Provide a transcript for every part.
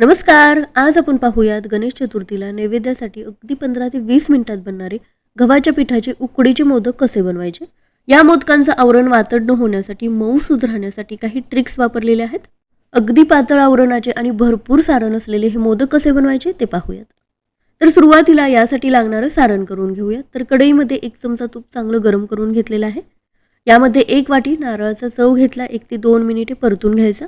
नमस्कार आज आपण पाहूयात गणेश चतुर्थीला नैवेद्यासाठी अगदी पंधरा ते वीस मिनिटात बनणारे गव्हाच्या पिठाचे उकडीचे मोदक कसे बनवायचे? या मोदकांचं आवरण वातड न होण्यासाठी मऊ सुध राहण्यासाठी काही ट्रिक्स वापरलेले आहेत. अगदी पातळ आवरणाचे आणि भरपूर सारण असलेले हे मोदक कसे बनवायचे ते पाहूयात. तर सुरुवातीला यासाठी लागणारं सारण करून घेऊयात. तर कढईमध्ये एक चमचा तूप चांगलं गरम करून घेतलेलं आहे. यामध्ये एक वाटी नारळाचा चव घेतला एक ते दोन मिनिटे परतून घ्यायचा.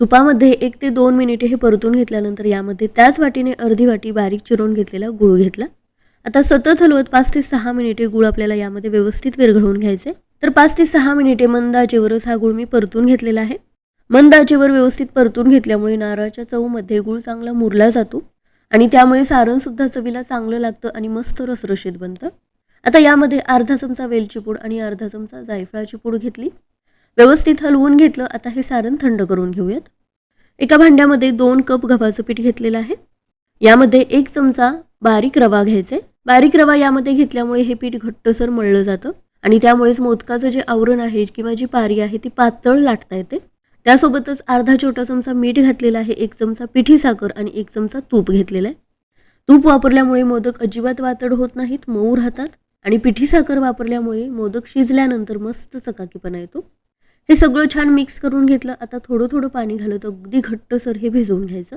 तुपामध्ये एक ते दोन मिनिटे हे परतून घेतल्यानंतर यामध्ये त्याच वाटीने अर्धी वाटी बारीक चिरून घेतलेला गुळ घेतला. आता सतत हलवत पाच ते सहा मिनिटे गुळ आपल्याला यामध्ये व्यवस्थित विरघळवून घ्यायचे. तर पाच ते सहा मिनिटे मंद आचेवरच हा गुळ मी परतून घेतलेला आहे. मंद आचेवर व्यवस्थित परतून घेतल्यामुळे नारळाच्या चवमध्ये गुळ चांगला मुरला जातो आणि त्यामुळे सारणसुद्धा चवीला चांगलं लागतं आणि मस्त रसरशीत बनतं. आता यामध्ये अर्धा चमचा वेलची पूड आणि अर्धा चमचा जायफळाची पूड घेतली. व्यवस्थित हलवून घेतलं. आता हे सारण थंड करून घेऊयात. एका भांड्यामध्ये दोन कप गव्हाचं पीठ घेतलेलं आहे. यामध्ये एक चमचा बारीक रवा घ्यायचे बारीक रवा यामध्ये घेतल्यामुळे हे पीठ घट्टसर मळलं जातं आणि त्यामुळेच मोदकाचं जे आवरण आहे किंवा जी पारी आहे ती पातळ लाटता येते. त्यासोबतच अर्धा छोटा चमचा मीठ घातलेला आहे एक चमचा पिठी साखर आणि एक चमचा तूप घेतलेला आहे. तूप वापरल्यामुळे मोदक अजिबात वातड होत नाहीत मऊ राहतात आणि पिठी साखर वापरल्यामुळे मोदक शिजल्यानंतर मस्त चकाकीपणा येतो. हे सगळं छान मिक्स करून घेतलं. आता थोडं थोडं पाणी घालत अगदी घट्टसर हे भिजवून घ्यायचं.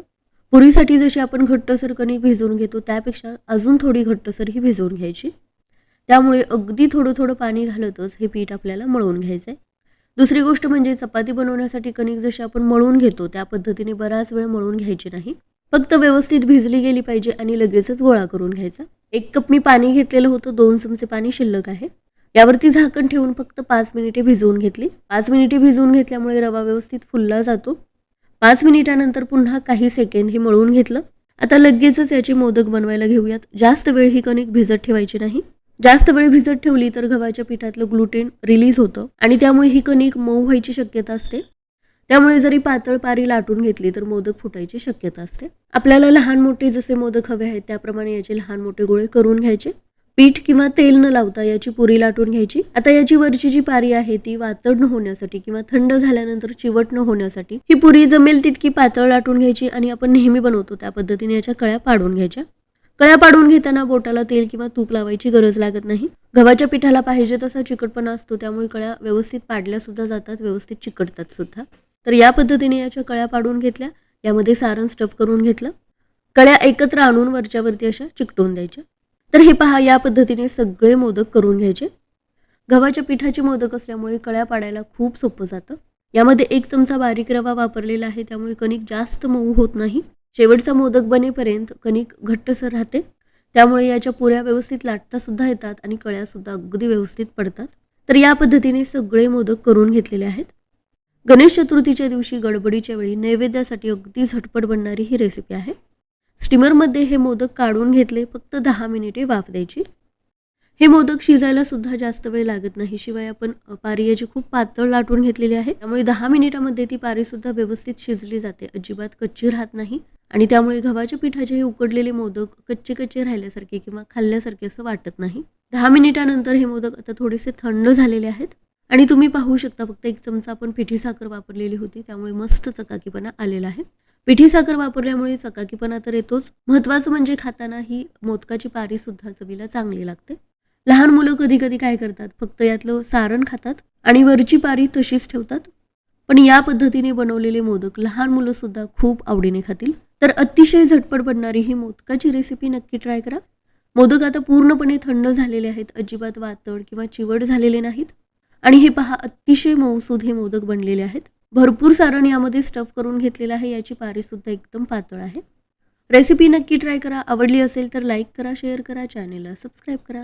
पुरीसाठी जशी आपण घट्टसर कणिक भिजवून घेतो त्यापेक्षा अजून थोडी घट्टसर ही भिजवून घ्यायची. त्यामुळे अगदी थोडं थोडं पाणी घालतच हे पीठ आपल्याला मळून घ्यायचं आहे दुसरी गोष्ट म्हणजे चपाती बनवण्यासाठी कणिक जशी आपण मळून घेतो त्या पद्धतीने बराच वेळ मळून घ्यायची नाही. फक्त व्यवस्थित भिजली गेली पाहिजे आणि लगेचच गोळा करून घ्यायचा. एक कप मी पाणी घेतलेलं होतं दोन चमचे पाणी शिल्लक आहे. यावरती झाकण ठेवून फक्त पाच मिनिटे भिजवून घेतली. पाच मिनिटे भिजवून घेतल्यामुळे रवा व्यवस्थित फुलला जातो. पाच मिनिटानंतर पुन्हा काही सेकंद हे मळून घेतलं. आता लगेचच याचे मोदक बनवायला घेऊयात. जास्त वेळ ही कणिक भिजत ठेवायची नाही. जास्त वेळ भिजत ठेवली तर गव्हाच्या पिठातलं ग्लुटेन रिलीज होतं आणि त्यामुळे ही कणिक मऊ व्हायची शक्यता असते. त्यामुळे जरी पातळ पारी लाटून घेतली तर मोदक फुटायची शक्यता असते. आपल्याला लहान मोठे जसे मोदक हवे आहेत त्याप्रमाणे याचे लहान मोठे गोळे करून घ्यायचे. पीठ किंवा तेल न लावता याची पुरी लाटून घ्यायची. आता याची वरची जी पारी आहे ती वातड न होण्यासाठी किंवा थंड झाल्यानंतर चिवट न होण्यासाठी ही पुरी जमेल तितकी पातळ लाटून घ्यायची आणि आपण नेहमी बनवतो त्या पद्धतीने याच्या कळ्या पाडून घ्यायच्या. कळ्या पाडून घेताना बोटाला तेल किंवा तूप लावायची गरज लागत नाही. गव्हाच्या पिठाला पाहिजे तसा चिकटपणा असतो त्यामुळे कळ्या व्यवस्थित पाडल्या सुद्धा जातात व्यवस्थित चिकटतात सुद्धा. तर या पद्धतीने याच्या कळ्या पाडून घेतल्या यामध्ये सारण स्टफ करून घेतलं. कळ्या एकत्र आणून वरच्यावरती अशा चिकटवून द्यायच्या. तर हे पहा या पद्धतीने सगळे मोदक करून घ्यायचे. गव्हाच्या पिठाचे मोदक असल्यामुळे कळ्या पाडायला खूप सोपं जातं. यामध्ये एक चमचा बारीक रवा वापरलेला आहे त्यामुळे कणिक जास्त मऊ होत नाही. शेवटचा मोदक बनेपर्यंत कणिक घट्टसर राहते. त्यामुळे याच्या पुऱ्या व्यवस्थित लाटता सुद्धा येतात आणि कळ्या सुद्धा अगदी व्यवस्थित पडतात. तर या पद्धतीने सगळे मोदक करून घेतलेले आहेत. गणेश चतुर्थीच्या दिवशी गडबडीच्या वेळी नैवेद्यासाठी अगदी झटपट बनणारी ही रेसिपी आहे. स्टीमरमध्ये हे मोदक काढून घेतले फक्त दहा मिनिटे वाफ द्यायची. हे मोदक शिजायला सुद्धा जास्त वेळ लागत नाही शिवाय आपण पारी याची खूप पातळ लाटून घेतलेली आहे त्यामुळे दहा मिनिटामध्ये ती पारी सुद्धा व्यवस्थित शिजली जाते अजिबात कच्ची राहत नाही. आणि त्यामुळे गव्हाच्या पिठाचे हे उकडलेले मोदक कच्चे कच्चे राहिल्यासारखे किंवा खाल्ल्यासारखे असं वाटत नाही. दहा मिनिटानंतर हे मोदक आता थोडेसे थंड झालेले आहेत. आणि तुम्ही पाहू शकता फक्त एक चमचा आपण पिठी साखर वापरलेली होती त्यामुळे मस्त चकाकीपणा आलेला आहे. पिठी साखर वापरल्यामुळे चकाकीपणा तर येतोच. महत्त्वाचं म्हणजे खाताना ही मोदकाची पारी सुद्धा चवीला चांगली लागते. लहान मुलं कधी कधी काय करतात? फक्त यातलं सारण खातात आणि वरची पारी तशीच ठेवतात. पण या पद्धतीने बनवलेले मोदक लहान मुलं सुद्धा खूप आवडीने खातील. तर अतिशय झटपट बनणारी ही मोदकाची रेसिपी नक्की ट्राय करा. मोदक आता पूर्णपणे थंड झालेले आहेत. अजिबात वातड किंवा चिवड झालेले नाहीत. आणि हे पहा अतिशय मऊसूद हे मोदक बनलेले आहेत. भरपूर सारण यामध्ये स्टफ करून घेतलेलं आहे याची पारीसुद्धा एकदम पातळ आहे. रेसिपी नक्की ट्राय करा. आवडली असेल तर लाईक करा शेअर करा चॅनेलला सबस्क्राईब करा.